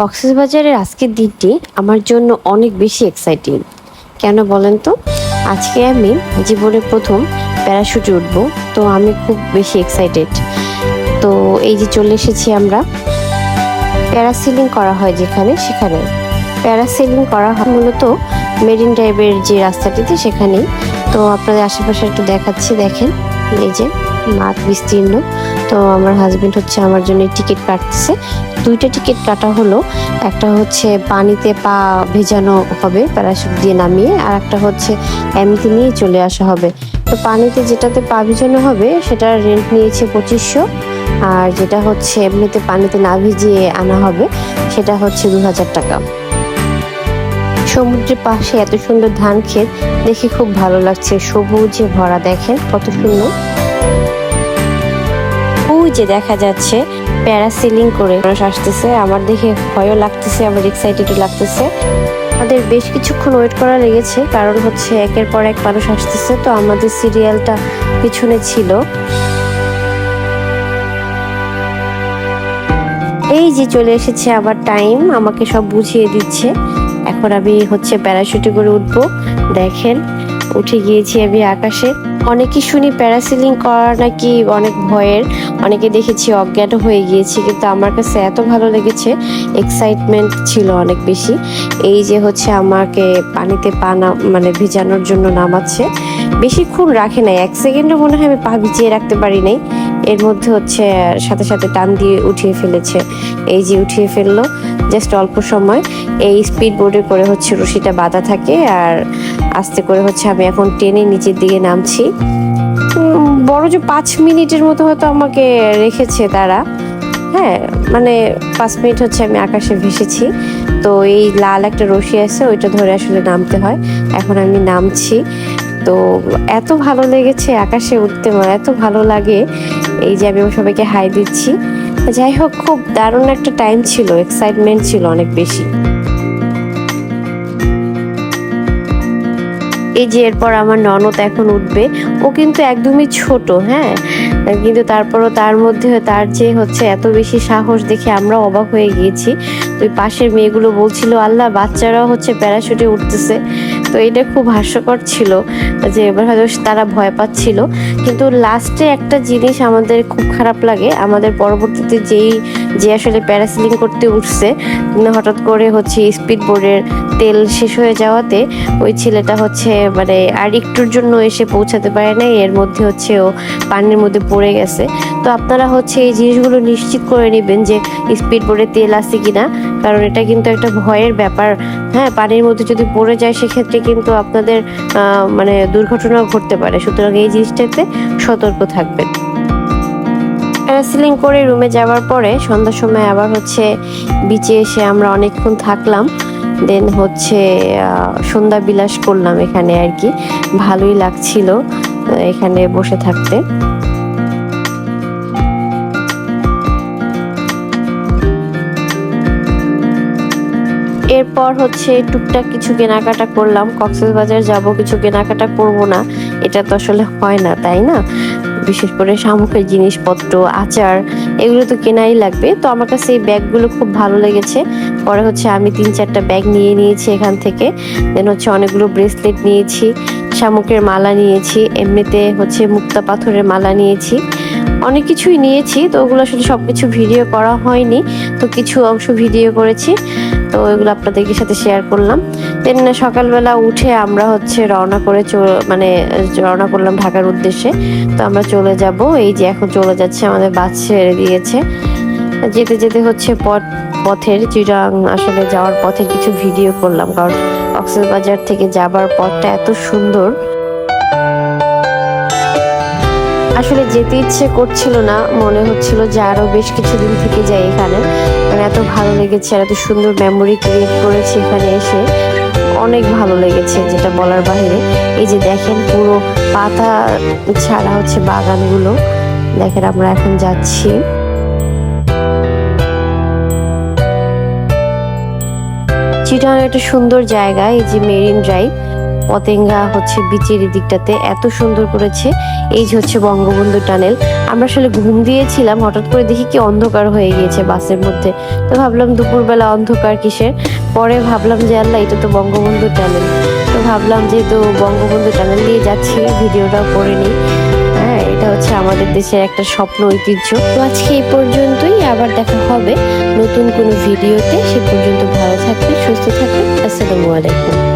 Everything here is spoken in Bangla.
কক্সবাজারের আজকের দিনটি আমার জন্য অনেক বেশি এক্সাইটিং কেন বলেন তো? আজকে আমি জীবনে প্রথম প্যারাশুটে উঠবো, তো আমি খুব বেশি এক্সাইটেড তো এই যে চলে এসেছি আমরা প্যারাসিলিং করা হয় যেখানে, সেখানে। প্যারাসিলিং করা হয় মূলত মেরিন ড্রাইভের যে রাস্তাটিতে সেখানেই। তো আপনাদের আশেপাশে একটু দেখাচ্ছি, দেখেন, এই যে মাঠ বিস্তীর্ণ। তো আমার হাজবেন্ড হচ্ছে আমার জন্য টিকিট কাটতেছে। দুইটা টিকিট কাটা হলো, একটা হচ্ছে পানিতে পা ভেজানো হবে প্যারাশুট দিয়ে নামিয়ে, আর একটা হচ্ছে এমনিতে নিয়ে চলে আসা হবে। তো পানিতে যেটাতে পা ভেজানো হবে, সেটা রেন্ট নিয়েছে পঁচিশশো, আর যেটা হচ্ছে এমনিতে পানিতে না ভিজিয়ে আনা হবে, সেটা হচ্ছে দু হাজার টাকা। সমুদ্রের পাশে এত সুন্দর ধান ক্ষেত, দেখে খুব ভালো লাগছে। সবুজে ভরা দেখেন, কত সুন্দর। যে দেখা যাচ্ছে, প্যারাসিলিং করে মানুষ আসতেছে। আমার দেখে ভয়ও লাগতেছে আবার এক্সাইটেডও লাগতেছে। আমাদের বেশ কিছুক্ষণ ওয়েট করা লেগেছে, কারণ হচ্ছে একের পর এক মানুষ আসতেছে, তো আমাদের সিরিয়ালটা পিছনে ছিল। এই যে চলে এসেছে আবার টাইম আমাকে সব বুঝিয়ে দিচ্ছে। এখন আমি হচ্ছে প্যারাশুটে করে উঠবো। দেখেন, উঠে গিয়েছি আমি আকাশে। অনেকে শুনি প্যারাসিলিং করা নাকি অনেক ভয়ের, অনেকে দেখেছি অজ্ঞাত হয়ে গিয়েছি, কিন্তু আমার কাছে এত ভালো লেগেছে এক্সাইটমেন্ট ছিল অনেক বেশি। এই যে হচ্ছে আমাকে পানিতে পা না- মানে ভিজানোর জন্য নামাচ্ছে বেশিক্ষণ রাখে নাই, এক সেকেন্ডও মনে হয় আমি পা ভিজিয়ে রাখতে পারি নাই। এর মধ্যে হচ্ছে সাথে সাথে টান দিয়ে উঠিয়ে ফেলেছে। এই যে উঠিয়ে ফেলল জাস্ট অল্প সময়, এই স্পিড বোর্ডে করে হচ্ছে রশিটা বাঁধা থাকে, আর আস্তে করে হচ্ছে আমি এখন টেনে নিচের দিকে নামছি। বড় যে পাঁচ মিনিটের মতো হয়তো আমাকে রেখেছে তারা। হ্যাঁ মানে পাঁচ মিনিট হচ্ছে আমি আকাশে ভেসেছি। তো এই লাল একটা রশি আছে, ওইটা ধরে আসলে নামতে হয়। এখন আমি নামছি। তো এত ভালো লেগেছে আকাশে উঠতে আমার এত ভালো লাগে। এই যে আমি সবাইকে হাই দিচ্ছি। যাই হোক, খুব দারুণ একটা টাইম ছিল এক্সাইটমেন্ট ছিল অনেক বেশি। এই যে এরপর আমার ননদ এখন উঠবে, ও কিন্তু একদমই ছোট হ্যাঁ? কিন্তু তারপরও তার মধ্যে তার যে হচ্ছে এত বেশি সাহস দেখে আমরা অবাক হয়ে গিয়েছি। তো পাশের মেয়েগুলো বলছিল, আল্লাহ, বাচ্চারাও হচ্ছে প্যারাশুটে উঠতেছে। তো এটা খুব হাস্যকর ছিল যে এবার হয়তো তারা ভয় পাচ্ছিল। কিন্তু লাস্টে একটা জিনিস আমাদের খুব খারাপ লাগে, আমাদের পরবর্তীতে যেই, যে আসলে প্যারাসিলিং করতে উঠছে, হঠাৎ করে হচ্ছে স্পিড বোর্ডের তেল শেষ হয়ে যাওয়াতে ওই ছেলেটা হচ্ছে মানে আর একটুর জন্য এসে পৌঁছাতে পারে নাই, এর মধ্যে হচ্ছে ও পানির মধ্যে পড়ে গেছে। তো আপনারা হচ্ছে এই জিনিসগুলো নিশ্চিত করে নেবেন যে স্পিড বোর্ডে তেল আছে কিনা, কারণ এটা কিন্তু একটা ভয়ের ব্যাপার। হ্যাঁ পানির মধ্যে যদি পড়ে যায়, সেক্ষেত্রে কিন্তু আপনাদের মানে দুর্ঘটনাও ঘটতে পারে। সুতরাং এই জিনিসটাতে সতর্ক থাকবেন। প্যারাসিলিং করে রুমে যাওয়ার পরে সন্ধ্যার সময় আবার হচ্ছে বিচে এসে আমরা অনেকক্ষণ থাকলাম। দেন হচ্ছে সন্ধ্যা বিলাস করলাম এখানে আর কি। ভালোই লাগছিল এখানে বসে থাকতে। এরপর হচ্ছে টুকটাক কিছু কেনাকাটা করলাম। কক্সবাজার যাব, কিছু কেনাকাটা করব না। এটা তো আসলে হয় না, তাই না? বিশেষ করে শামুকের জিনিসপত্র, আচার, এগুলো তো কেনাই লাগবে। তো আমার কাছে এই ব্যাগগুলো খুব ভালো লেগেছে। পরে হচ্ছে আমি তিন চারটা ব্যাগ নিয়ে নিয়েছি এখান থেকে। দেন হচ্ছে অনেকগুলো ব্রেসলেট নিয়েছি, শামুকের মালা নিয়েছি, এমনিতে হচ্ছে মুক্তা পাথরের মালা নিয়েছি। অনেক কিছুই নিয়েছি, তো ওগুলো আসলে সব কিছু ভিডিও করা হয়নি। তো কিছু অংশ ভিডিও করেছি। তো ওইগুলো আপনাদেরকে সাথে শেয়ার করলাম। দেন সকালবেলা উঠে আমরা হচ্ছে রওনা করে মানে রওনা করলাম ঢাকার উদ্দেশ্যে। তো আমরা চলে যাব। এই যে এখন চলে যাচ্ছে আমাদের বাস ছেড়ে দিয়েছে। যেতে যেতে হচ্ছে পথ, পথের চিরাং আসলে যাওয়ার পথের কিছু ভিডিও করলাম। কারণ কক্সবাজার থেকে যাবার পথটা এত সুন্দর। আসলে যেতে ইচ্ছে করছিল না। মনে হচ্ছিল যে আরও বেশ কিছুদিন থেকে যাই এখানে। মানে এত ভালো লেগেছে আর এত সুন্দর মেমোরি ক্রিয়েট করেছি এখানে এসে। অনেক ভালো লেগেছে যেটা বলার বাইরে। এই যে দেখেন পুরো পাতা ছাড়া হচ্ছে বাগানগুলো। দেখেন আমরা এখন যাচ্ছি। চিটাং একটা সুন্দর জায়গা, এই যে মেরিন ড্রাইভ। পতেঙ্গা হচ্ছে বিচের দিকটাতে এত সুন্দর করেছে। এই যে হচ্ছে বঙ্গবন্ধু টানেল। আমরা আসলে ঘুম দিয়েছিলাম, হঠাৎ করে দেখি কি অন্ধকার হয়ে গিয়েছে বাসের মধ্যে। তো ভাবলাম দুপুরবেলা অন্ধকার কিসের? পরে ভাবলাম যে আল্লাহ, এটা তো বঙ্গবন্ধু টানেল। তো ভাবলাম যেহেতু বঙ্গবন্ধু টানেল দিয়ে যাচ্ছি ভিডিওটাও করে নিই। হ্যাঁ এটা হচ্ছে আমাদের দেশের একটা স্বপ্ন, ঐতিহ্য। তো আজকে এই পর্যন্তই, আবার দেখা হবে নতুন কোনো ভিডিওতে। সে পর্যন্ত ভালো থাকবেন, সুস্থ থাকবেন। আসসালামু আলাইকুম।